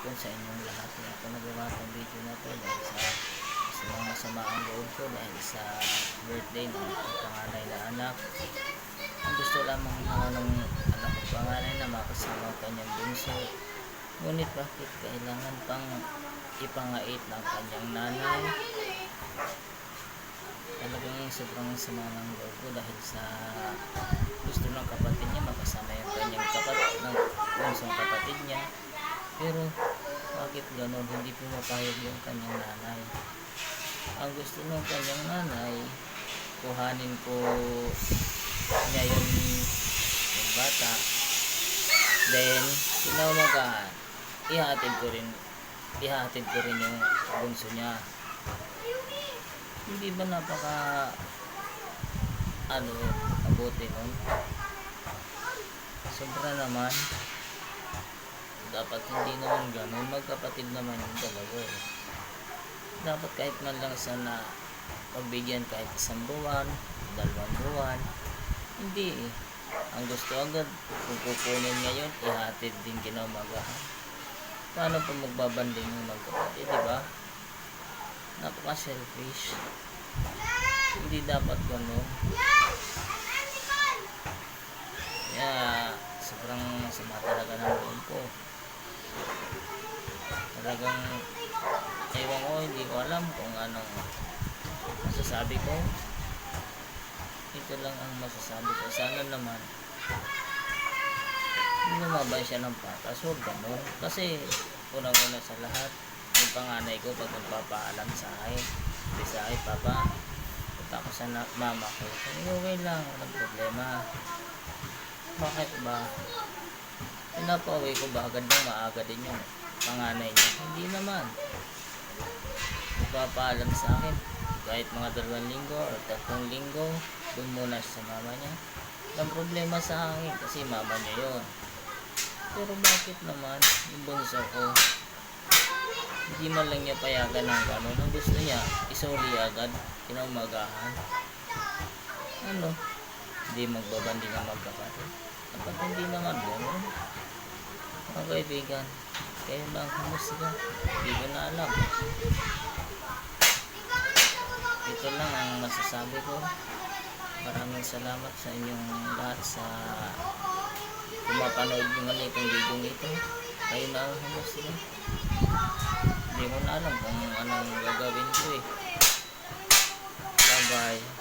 hapon sa inyong lahat. Kaya ako nagawa ng video na to dahil sa, sa mga masama ang loob ko dahil sa birthday ng aking panganay na anak. Ang gusto lamang mga ng anak ko panganay na makasama ang kanyang bunso. Ngunit bakit kailangan pang ipangait ng kanyang nanay? Talagang sobrang sama ng loob ko dahil sa gusto ng kapatid niya makasama yung kanyang kapatid ng bunsong kapatid niya. Pero bakit ganon hindi pumapayag yung kanyang nanay? Ang gusto ng kanyang nanay, kuhanin ko niya yung, yung bata. Then, kinaumagaan, ihatid ko rin, ihatid ko rin yung bunso niya. Hindi ba napaka ano, mabuti nun? Sobra naman. Dapat hindi naman ganun. Magkapatid naman yung dalawa eh. Dapat kahit man lang sana pagbigyan kahit isang buwan, dalawang buwan. Hindi eh. Ang gusto agad, kung kukunin ngayon, ihatid din kinamagahan. Paano pa magbabanding yung magkapatid, di ba? Napaka-selfish. Hindi dapat ganun. Kaya, sobrang sama talaga ng loob ko. Talagang, ewan ko, hindi ko alam kung anong masasabi ko. Ito lang ang masasabi ko. Sana naman, lumabay siya ng patas. Huwag ganun. Kasi, unang-una sa lahat, yung panganay ko pag nagpapaalam sa akin, sabi sa akin, Papa, punta ko sa mama ko. Ko, okay lang, walang problema. Bakit ba? Pinapauwi ko ba agad ng maaga din yung panganay niya? Hindi naman. Nagpapaalam sa akin, kahit mga dalawang linggo o tatlong linggo, doon muna sa mama niya. Ang problema sa akin kasi mama niya yon. Pero bakit naman yung bunso ko, hindi man lang niya payagan ng gano'n. Ang gusto niya, isuli agad, kinaumagahan. Ano? Hindi magbabanding ang magkapatid. Dapat hindi naman gano'n. Mga kaibigan, kayo lang humusga. Hindi ko na alam. Ito lang ang masasabi ko. Maraming salamat sa inyong lahat sa kumapanood ng ganitong video ito. Kayo na ang humusga. Hindi ko na alam kung anong gagawin ko eh. Bye bye.